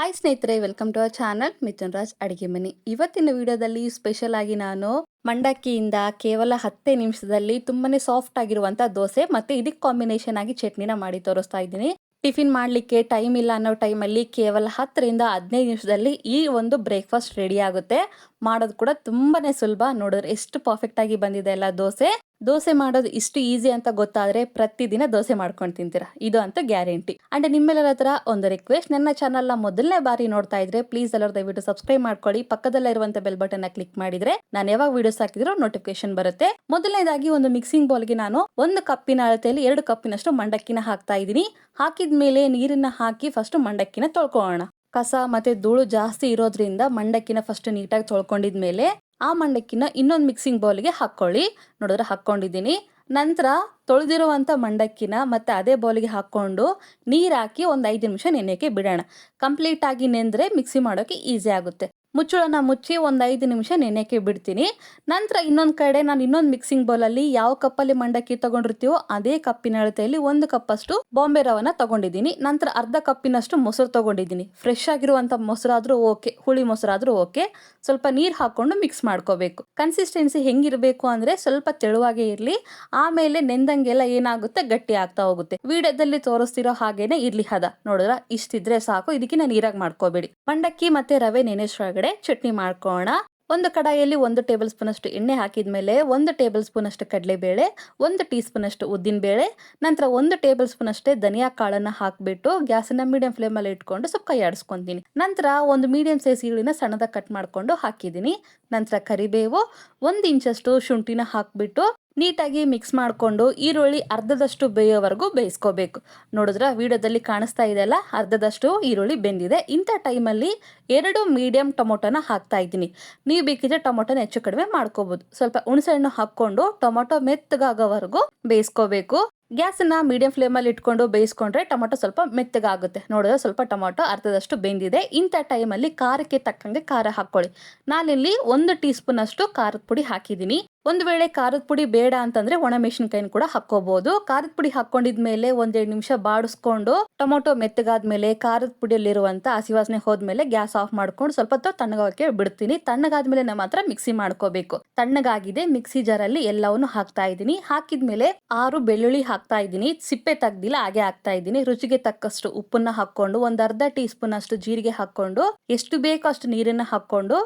Hi ಸ್ನೇಹಿತರೆ, welcome to our channel Mithun Raj ಅಡಿಗೆ ಮನೆ. ಇವತ್ತಿನ ವಿಡಿಯೋದಲ್ಲಿ ಸ್ಪೆಷಲ್ ಆಗಿ ನಾನು ಮಂಡಕ್ಕಿಯಿಂದ ಕೇವಲ ಹತ್ತೇ ನಿಮಿಷದಲ್ಲಿ ತುಂಬಾನೇ ಸಾಫ್ಟ್ ಆಗಿರುವಂತ ದೋಸೆ ಮತ್ತೆ ಇದಕ್ಕೆ ಕಾಂಬಿನೇಷನ್ ಆಗಿ ಚಟ್ನಿನ ಮಾಡಿ ತೋರಿಸ್ತಾ ಇದ್ದೀನಿ. ಟಿಫಿನ್ ಮಾಡಲಿಕ್ಕೆ ಟೈಮ್ ಇಲ್ಲ ಅನ್ನೋ ಟೈಮಲ್ಲಿ ಕೇವಲ ಹತ್ತರಿಂದ ಹದಿನೈದು ನಿಮಿಷದಲ್ಲಿ ಈ ಒಂದು ಬ್ರೇಕ್ಫಾಸ್ಟ್ ರೆಡಿ ಆಗುತ್ತೆ. ಮಾಡೋದು ಕೂಡ ತುಂಬಾನೇ ಸುಲಭ. ನೋಡಿದ್ರೆ ಎಷ್ಟು ಪರ್ಫೆಕ್ಟ್ ಆಗಿ ಬಂದಿದೆ ಎಲ್ಲ ದೋಸೆ. ದೋಸೆ ಮಾಡೋದು ಇಷ್ಟು ಈಸಿ ಅಂತ ಗೊತ್ತಾದ್ರೆ ಪ್ರತಿದಿನ ದೋಸೆ ಮಾಡ್ಕೊಂಡು ತಿಂತೀರಾ? ಇದು ಅಂತ ಗ್ಯಾರಂಟಿ. ಅಂಡ್ ನಿಮ್ಮೆಲ್ಲರ ಹತ್ರ ಒಂದು ರಿಕ್ವೆಸ್ಟ್ ನನ್ನ ಚಾನಲ್ನ ಮೊದಲನೇ ಬಾರಿ ನೋಡ್ತಾ ಇದ್ರೆ ಪ್ಲೀಸ್ ಎಲ್ಲರೂ ದಯವಿಟ್ಟು ಸಬ್ಸ್ಕ್ರೈಬ್ ಮಾಡ್ಕೊಳ್ಳಿ. ಪಕ್ಕದಲ್ಲೇ ಇರುವಂತ ಬೆಲ್ ಬಟನ್ ಕ್ಲಿಕ್ ಮಾಡಿದ್ರೆ ನಾನು ಯಾವಾಗ ವಿಡಿಯೋಸ್ ಹಾಕಿದ್ರು ನೋಟಿಫಿಕೇಶನ್ ಬರುತ್ತೆ. ಮೊದಲನೇದಾಗಿ ಒಂದು ಮಿಕ್ಸಿಂಗ್ ಬೌಲ್ಗೆ ನಾನು ಒಂದು ಕಪ್ಪಿನ ಅಳತೆಯಲ್ಲಿ ಎರಡು ಕಪ್ಪಿನಷ್ಟು ಮಂಡಕ್ಕಿನ ಹಾಕ್ತಾ ಇದ್ದೀನಿ. ಹಾಕಿದ ಮೇಲೆ ನೀರನ್ನ ಹಾಕಿ ಫಸ್ಟ್ ಮಂಡಕ್ಕಿನ ತೊಳ್ಕೊಳ್ಳೋಣ. ಕಸ ಮತ್ತೆ ಧೂಳು ಜಾಸ್ತಿ ಇರೋದ್ರಿಂದ ಮಂಡಕ್ಕಿನ ಫಸ್ಟ್ ನೀಟಾಗಿ ತೊಳ್ಕೊಂಡಿದ್ಮೇಲೆ ಆ ಮಂಡಕ್ಕಿನ ಇನ್ನೊಂದು ಮಿಕ್ಸಿಂಗ್ ಬೌಲ್ಗೆ ಹಾಕ್ಕೊಳ್ಳಿ ನೋಡಿದ್ರೆ ಹಾಕ್ಕೊಂಡಿದ್ದೀನಿ. ನಂತರ ತೊಳೆದಿರುವಂಥ ಮಂಡಕ್ಕಿನ ಮತ್ತು ಅದೇ ಬೌಲಿಗೆ ಹಾಕ್ಕೊಂಡು ನೀರು ಹಾಕಿ ಒಂದು ಐದು ನಿಮಿಷ ನೆನೆಯೋಕ್ಕೆ ಬಿಡೋಣ. ಕಂಪ್ಲೀಟಾಗಿ ನೆಂದರೆ ಮಿಕ್ಸಿ ಮಾಡೋಕ್ಕೆ ಈಸಿ ಆಗುತ್ತೆ. ಮುಚ್ಚಳನ ಮುಚ್ಚಿ ಒಂದು ಐದು ನಿಮಿಷ ನೆನೆಕ್ಕೆ ಬಿಡ್ತೀನಿ. ನಂತರ ಇನ್ನೊಂದು ಕಡೆ ನಾನು ಇನ್ನೊಂದು ಮಿಕ್ಸಿಂಗ್ ಬೌಲಲ್ಲಿ ಯಾವ ಕಪ್ಪಲ್ಲಿ ಮಂಡಕ್ಕಿ ತಗೊಂಡಿರ್ತೀವೋ ಅದೇ ಕಪ್ಪಿನ ಅಳತೆಯಲ್ಲಿ ಒಂದು ಕಪ್ಪಷ್ಟು ಬಾಂಬೆ ರವನ ತಗೊಂಡಿದ್ದೀನಿ. ನಂತರ ಅರ್ಧ ಕಪ್ಪಿನಷ್ಟು ಮೊಸರು ತಗೊಂಡಿದ್ದೀನಿ. ಫ್ರೆಶ್ ಆಗಿರುವಂಥ ಮೊಸರಾದರೂ ಓಕೆ ಹುಳಿ ಮೊಸರಾದರೂ ಓಕೆ ಸ್ವಲ್ಪ ನೀರು ಹಾಕ್ಕೊಂಡು ಮಿಕ್ಸ್ ಮಾಡ್ಕೋಬೇಕು. ಕನ್ಸಿಸ್ಟೆನ್ಸಿ ಹೆಂಗಿರಬೇಕು ಅಂದರೆ ಸ್ವಲ್ಪ ತೆಳುವಾಗೇ ಇರಲಿ. ಆಮೇಲೆ ನೆಂದಂಗೆಲ್ಲ ಏನಾಗುತ್ತೆ ಗಟ್ಟಿ ಆಗ್ತಾ ಹೋಗುತ್ತೆ. ವಿಡಿಯೋದಲ್ಲಿ ತೋರಿಸ್ತಿರೋ ಹಾಗೇನೆ ಇರ್ಲಿ ಹದ. ನೋಡಿದ್ರ ಇಷ್ಟಿದ್ರೆ ಸಾಕು, ಇದಕ್ಕಿನ್ನ ನೀರಾಗಿ ಮಾಡ್ಕೋಬೇಡಿ. ಮಂಡಕ್ಕಿ ಮತ್ತೆ ರವೆ ನೆನೆಸೊಳಗಡೆ ಚಟ್ನಿ ಮಾಡ್ಕೋಣ. ಒಂದು ಕಡಾಯಲ್ಲಿ ಒಂದು ಟೇಬಲ್ ಸ್ಪೂನ್ ಅಷ್ಟು ಎಣ್ಣೆ ಹಾಕಿದ ಮೇಲೆ ಒಂದು ಟೇಬಲ್ ಸ್ಪೂನ್ ಅಷ್ಟು ಕಡಲೆಬೇಳೆ, ಒಂದು ಟೀ ಸ್ಪೂನ್ ಅಷ್ಟು ಉದ್ದಿನ ಬೇಳೆ ನಂತರ ಒಂದು ಟೇಬಲ್ ಸ್ಪೂನ್ ಅಷ್ಟೇ ಧನಿಯಾ ಕಾಳನ್ನು ಹಾಕಿಬಿಟ್ಟು ಗ್ಯಾಸನ್ನು ಮೀಡಿಯಂ ಫ್ಲೇಮಲ್ಲಿ ಇಟ್ಕೊಂಡು ಸ್ವಲ್ಪ ಕೈ ಆಡಿಸ್ಕೊಂತೀನಿ ನಂತರ ಒಂದು ಮೀಡಿಯಂ ಸೈಜ್ ಈರುಳ್ಳಿನ ಸಣ್ಣದಾಗಿ ಕಟ್ ಮಾಡ್ಕೊಂಡು ಹಾಕಿದ್ದೀನಿ. ನಂತರ ಕರಿಬೇವು, ಒಂದು ಇಂಚಷ್ಟು ಶುಂಠಿನ ಹಾಕಿಬಿಟ್ಟು ನೀಟಾಗಿ ಮಿಕ್ಸ್ ಮಾಡಿಕೊಂಡು ಈರುಳ್ಳಿ ಅರ್ಧದಷ್ಟು ಬೇಯೋವರೆಗೂ ಬೇಯಿಸ್ಕೋಬೇಕು. ನೋಡಿದ್ರೆ ವಿಡಿಯೋದಲ್ಲಿ ಕಾಣಿಸ್ತಾ ಇದೆಯಲ್ಲ ಅರ್ಧದಷ್ಟು ಈರುಳ್ಳಿ ಬೆಂದಿದೆ. ಇಂಥ ಟೈಮಲ್ಲಿ ಎರಡು ಮೀಡಿಯಂ ಟೊಮೊಟೊನ ಹಾಕ್ತಾ ಇದ್ದೀನಿ. ನೀವು ಬೇಕಿದ್ರೆ ಟೊಮೊಟೊನ ಹೆಚ್ಚು ಕಡಿಮೆ ಮಾಡ್ಕೋಬೋದು. ಸ್ವಲ್ಪ ಹುಣಸೆಹಣ್ಣು ಹಾಕ್ಕೊಂಡು ಟೊಮೊಟೊ ಮೆತ್ತಗಾಗೋವರೆಗೂ ಬೇಯಿಸ್ಕೋಬೇಕು. ಗ್ಯಾಸನ್ನ ಮೀಡಿಯಂ ಫ್ಲೇಮಲ್ಲಿ ಇಟ್ಕೊಂಡು ಬೇಯಿಸ್ಕೊಂಡ್ರೆ ಟೊಮೊಟೊ ಸ್ವಲ್ಪ ಮೆತ್ತಗಾಗುತ್ತೆ. ನೋಡಿದ್ರೆ ಸ್ವಲ್ಪ ಟೊಮೊಟೊ ಅರ್ಧದಷ್ಟು ಬೆಂದಿದೆ. ಇಂಥ ಟೈಮಲ್ಲಿ ಖಾರಕ್ಕೆ ತಕ್ಕಂಗೆ ಖಾರ ಹಾಕ್ಕೊಳ್ಳಿ. ನಾನಿಲ್ಲಿ ಒಂದು ಟೀ ಸ್ಪೂನ್ ಅಷ್ಟು ಖಾರದ ಪುಡಿ ಹಾಕಿದ್ದೀನಿ. ಒಂದು ವೇಳೆ ಖಾರದ ಪುಡಿ ಬೇಡ ಅಂತಂದ್ರೆ ಒಣ ಮೆಣಸಿನ್ಕಾಯಿನ ಕೂಡ ಹಾಕೋಬಹುದು ಖಾರದ ಪುಡಿ ಹಾಕೊಂಡಿದ್ಮೇಲೆ ಒಂದೆರಡು ನಿಮಿಷ ಬಾಡಿಸ್ಕೊಂಡು, ಟೊಮೊಟೊ ಮೆತ್ತಗಾದ್ಮೇಲೆ, ಖಾರದ ಪುಡಿಯಲ್ಲಿರುವಂತ ಹಸಿವಾಸನೆ ಹೋದ್ಮೇಲೆ ಗ್ಯಾಸ್ ಆಫ್ ಮಾಡ್ಕೊಂಡು ಸ್ವಲ್ಪ ಹೊತ್ತು ತಣ್ಣಗಾಗಕ್ಕೆ ಬಿಡ್ತೀನಿ. ತಣ್ಣಗಾದ್ಮೇಲೆ ನಮ್ಮ ಮಾತ್ರ ಮಿಕ್ಸಿ ಮಾಡ್ಕೋಬೇಕು. ತಣ್ಣಗಾಗಿದೆ, ಮಿಕ್ಸಿ ಜಾರಲ್ಲಿ ಎಲ್ಲವನ್ನು ಹಾಕ್ತಾ ಇದ್ದೀನಿ. ಹಾಕಿದ್ಮೇಲೆ ಆರು ಬೆಳ್ಳುಳ್ಳಿ ಹಾಕ್ತಾ ಇದ್ದೀನಿ. ಸಿಪ್ಪೆ ತೆಗ್ದಿಲ್ಲ, ಹಾಗೆ ಹಾಕ್ತಾ ಇದ್ದೀನಿ. ರುಚಿಗೆ ತಕ್ಕಷ್ಟು ಉಪ್ಪನ್ನ ಹಾಕೊಂಡು ಒಂದ್ ಅರ್ಧ ಟೀ ಸ್ಪೂನ್ ಅಷ್ಟು ಜೀರಿಗೆ ಹಾಕೊಂಡು ಎಷ್ಟು ಬೇಕೋ ಅಷ್ಟು ನೀರನ್ನ ಹಾಕೊಂಡು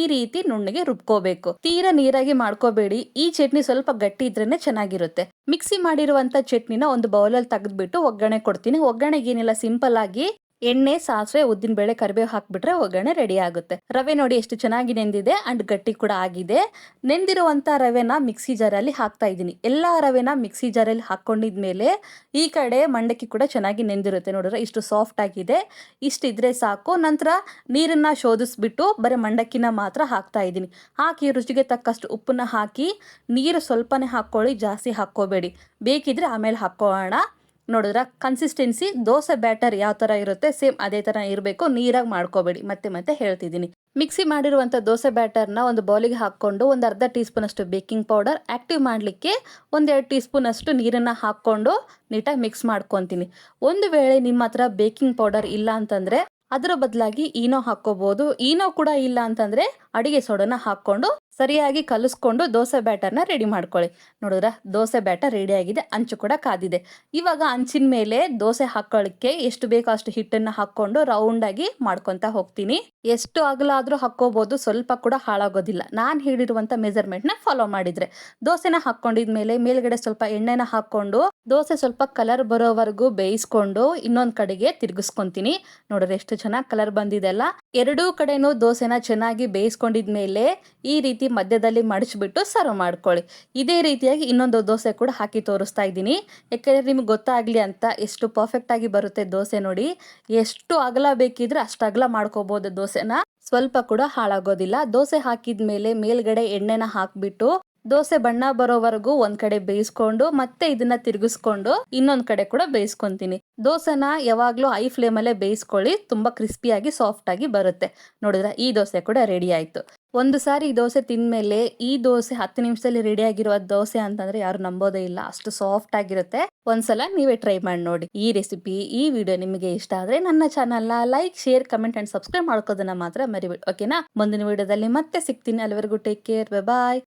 ಈ ರೀತಿ ನುಣ್ಣಗೆ ರುಬ್ಕೋಬೇಕು. ತೀರಾ ನೀರಾಗಿ ಮಾಡ್ಕೋಬೇಕು ಈ ಚಟ್ನಿ ಸ್ವಲ್ಪ ಗಟ್ಟಿ ಇದ್ರೇನೆ ಚೆನ್ನಾಗಿರುತ್ತೆ. ಮಿಕ್ಸಿ ಮಾಡಿರುವಂತ ಚಟ್ನಿನ ಒಂದು ಬೌಲಲ್ಲಿ ತೆಗೆದ್ಬಿಟ್ಟು ಒಗ್ಗರಣೆ ಕೊಡ್ತೀನಿ. ಒಗ್ಗರಣೆಗೆ ಏನಿಲ್ಲ ಸಿಂಪಲ್ ಆಗಿ ಎಣ್ಣೆ, ಸಾಸಿವೆ, ಉದ್ದಿನ ಬೇಳೆ, ಕರಿಬೇವು ಹಾಕ್ಬಿಟ್ರೆ ಒಗ್ಗರಣೆ ರೆಡಿ ಆಗುತ್ತೆ. ರವೆ ನೋಡಿ ಎಷ್ಟು ಚೆನ್ನಾಗಿ ನೆಂದಿದೆ, ಅಂಡ್ ಗಟ್ಟಿ ಕೂಡ ಆಗಿದೆ. ನೆಂದಿರುವಂತ ರವೆನ ಮಿಕ್ಸಿ ಜಾರಲ್ಲಿ ಹಾಕ್ತಾ ಇದ್ದೀನಿ. ಎಲ್ಲ ರವೆನ ಮಿಕ್ಸಿ ಜಾರಲ್ಲಿ ಹಾಕೊಂಡಿದ್ಮೇಲೆ ಈ ಕಡೆ ಮಂಡಕ್ಕಿ ಕೂಡ ಚೆನ್ನಾಗಿ ನೆಂದಿರುತ್ತೆ ನೋಡಿದ್ರೆ, ಇಷ್ಟು ಸಾಫ್ಟ್ ಆಗಿದೆ. ಇಷ್ಟಿದ್ರೆ ಸಾಕು. ನಂತರ ನೀರನ್ನ ಶೋಧಿಸ್ಬಿಟ್ಟು ಬರೀ ಮಂಡಕ್ಕಿನ ಮಾತ್ರ ಹಾಕ್ತಾ ಇದ್ದೀನಿ. ಹಾಕಿ, ರುಚಿಗೆ ತಕ್ಕಷ್ಟು ಉಪ್ಪನ್ನ ಹಾಕಿ, ನೀರು ಸ್ವಲ್ಪನೇ ಹಾಕ್ಕೊಳ್ಳಿ, ಜಾಸ್ತಿ ಹಾಕ್ಕೋಬೇಡಿ. ಬೇಕಿದ್ರೆ ಆಮೇಲೆ ಹಾಕ್ಕೊಳ್ಳೋಣ. ನೋಡಿದ್ರ ಕನ್ಸಿಸ್ಟೆನ್ಸಿ ದೋಸೆ ಬ್ಯಾಟರ್ ಯಾವ ಥರ ಇರುತ್ತೆ ಸೇಮ್ ಅದೇ ಥರ ಇರಬೇಕು, ನೀರಾಗಿ ಮಾಡ್ಕೋಬೇಡಿ. ಮತ್ತೆ ಮತ್ತೆ ಹೇಳ್ತಿದ್ದೀನಿ. ಮಿಕ್ಸಿ ಮಾಡಿರುವಂಥ ದೋಸೆ ಬ್ಯಾಟರ್ನ ಒಂದು ಬೌಲಿಗೆ ಹಾಕ್ಕೊಂಡು ಒಂದು ಅರ್ಧ ಟೀ ಸ್ಪೂನ್ ಅಷ್ಟು ಬೇಕಿಂಗ್ ಪೌಡರ್ ಆ್ಯಕ್ಟಿವ್ ಮಾಡಲಿಕ್ಕೆ ಒಂದೆರಡು ಟೀ ಸ್ಪೂನಷ್ಟು ನೀರನ್ನು ಹಾಕ್ಕೊಂಡು ನೀಟಾಗಿ ಮಿಕ್ಸ್ ಮಾಡ್ಕೊತೀನಿ. ಒಂದು ವೇಳೆ ನಿಮ್ಮ ಹತ್ರ ಬೇಕಿಂಗ್ ಪೌಡರ್ ಇಲ್ಲ ಅಂತಂದರೆ, ಅದರ ಬದಲಾಗಿ ಈನೋ ಹಾಕ್ಕೋಬೋದು. ಈನೋ ಕೂಡ ಇಲ್ಲ ಅಂತಂದ್ರೆ ಅಡಿಗೆ ಸೋಡನ ಹಾಕ್ಕೊಂಡು ಸರಿಯಾಗಿ ಕಲಿಸ್ಕೊಂಡು ದೋಸೆ ಬ್ಯಾಟರ್ನ ರೆಡಿ ಮಾಡ್ಕೊಳ್ಳಿ. ನೋಡಿದ್ರ? ದೋಸೆ ಬ್ಯಾಟರ್ ರೆಡಿ ಆಗಿದೆ, ಅಂಚು ಕೂಡ ಕಾದಿದೆ. ಇವಾಗ ಅಂಚಿನ ಮೇಲೆ ದೋಸೆ ಹಾಕೊಳ್ಳಿಕ್ಕೆ ಎಷ್ಟು ಬೇಕೋ ಅಷ್ಟು ಹಿಟ್ಟನ್ನ ಹಾಕೊಂಡು ರೌಂಡ್ ಆಗಿ ಮಾಡ್ಕೊತಾ ಹೋಗ್ತೀನಿ. ಎಷ್ಟು ಅಗಲ ಆದರೂ ಹಾಕೋಬಹುದು ಸ್ವಲ್ಪ ಕೂಡ ಹಾಳಾಗೋದಿಲ್ಲ. ನಾನು ಹೇಳಿರುವಂತ ಮೆಜರ್ಮೆಂಟ್ನ ಫಾಲೋ ಮಾಡಿದ್ರೆ. ದೋಸೆನ ಹಾಕೊಂಡಿದ್ಮೇಲೆ ಮೇಲ್ಗಡೆ ಸ್ವಲ್ಪ ಎಣ್ಣೆನ ಹಾಕೊಂಡು ದೋಸೆ ಸ್ವಲ್ಪ ಕಲರ್ ಬರೋವರೆಗೂ ಬೇಯಿಸ್ಕೊಂಡು ಇನ್ನೊಂದು ಕಡೆಗೆ ತಿರುಗಿಸ್ಕೊತೀನಿ. ನೋಡಿದ್ರೆ ಎಷ್ಟು ಚೆನ್ನಾಗಿ ಕಲರ್ ಬಂದಿದೆ ಅಲ್ಲ? ಎರಡೂ ಕಡೆನೂ ದೋಸೆನ ಚೆನ್ನಾಗಿ ಬೇಯಿಸ್ಕೊಂಡಿದ್ಮೇಲೆ ಈ ರೀತಿ ಮಧ್ಯದಲ್ಲಿ ಮಡಚಿಬಿಟ್ಟು ಸರ್ವ್ ಮಾಡ್ಕೊಳ್ಳಿ. ಇದೇ ರೀತಿಯಾಗಿ ಇನ್ನೊಂದು ದೋಸೆ ಕೂಡ ಹಾಕಿ ತೋರಿಸ್ತಾ ಇದ್ದೀನಿ. ಯಾಕೆಂದರೆ ನಿಮ್ಗೆ ಗೊತ್ತಾಗಲಿ ಅಂತ ಎಷ್ಟು ಪರ್ಫೆಕ್ಟ್ ಆಗಿ ಬರುತ್ತೆ ದೋಸೆ ನೋಡಿ. ಎಷ್ಟು ಅಗಲ ಬೇಕಿದ್ರೆ ಅಷ್ಟು ಅಗಲ ಮಾಡ್ಕೋಬೋದು ದೋಸೆನ. ಸ್ವಲ್ಪ ಕೂಡ ಹಾಳಾಗೋದಿಲ್ಲ. ದೋಸೆ ಹಾಕಿದ ಮೇಲೆ ಮೇಲ್ಗಡೆ ಎಣ್ಣೆನ ಹಾಕ್ಬಿಟ್ಟು ದೋಸೆ ಬಣ್ಣ ಬರೋವರೆಗೂ ಒಂದ್ ಕಡೆ ಬೇಯಿಸ್ಕೊಂಡು ಮತ್ತೆ ಇದನ್ನ ತಿರುಗಿಸ್ಕೊಂಡು ಇನ್ನೊಂದ್ ಕಡೆ ಕೂಡ ಬೇಯಿಸ್ಕೊಂತೀನಿ. ದೋಸೆನ ಯಾವಾಗ್ಲೂ ಐ ಫ್ಲೇಮ್ ಅಲ್ಲೇ ಬೇಯಿಸ್ಕೊಳ್ಳಿ. ತುಂಬಾ ಕ್ರಿಸ್ಪಿಯಾಗಿ ಸಾಫ್ಟ್ ಆಗಿ ಬರುತ್ತೆ. ನೋಡಿದ್ರೆ ಈ ದೋಸೆ ಕೂಡ ರೆಡಿ ಆಯ್ತು. ಒಂದು ಸಾರಿ ಈ ದೋಸೆ ತಿಂದ್ಮೇಲೆ ಈ ದೋಸೆ ಹತ್ತು ನಿಮಿಷದಲ್ಲಿ ರೆಡಿ ಆಗಿರುವ ದೋಸೆ ಅಂತಂದ್ರೆ ಯಾರು ನಂಬೋದೇ ಇಲ್ಲ. ಅಷ್ಟು ಸಾಫ್ಟ್ ಆಗಿರುತ್ತೆ. ಒಂದ್ಸಲ ನೀವೇ ಟ್ರೈ ಮಾಡಿ ನೋಡಿ. ಈ ರೆಸಿಪಿ ಈ ವಿಡಿಯೋ ನಿಮಗೆ ಇಷ್ಟ ಆದ್ರೆ ನನ್ನ ಚಾನಲ್ನ like share comment and subscribe ಮಾಡ್ಕೋದನ್ನ ಮಾತ್ರ ಮರಿಬೇಡಿ. ಓಕೆನಾ ಮುಂದಿನ ವಿಡಿಯೋದಲ್ಲಿ ಮತ್ತೆ ಸಿಗ್ತೀನಿ. ಅಲ್ಲಿವರೆಗೂ ಟೇಕ್ ಕೇರ್ ಬಾಯ್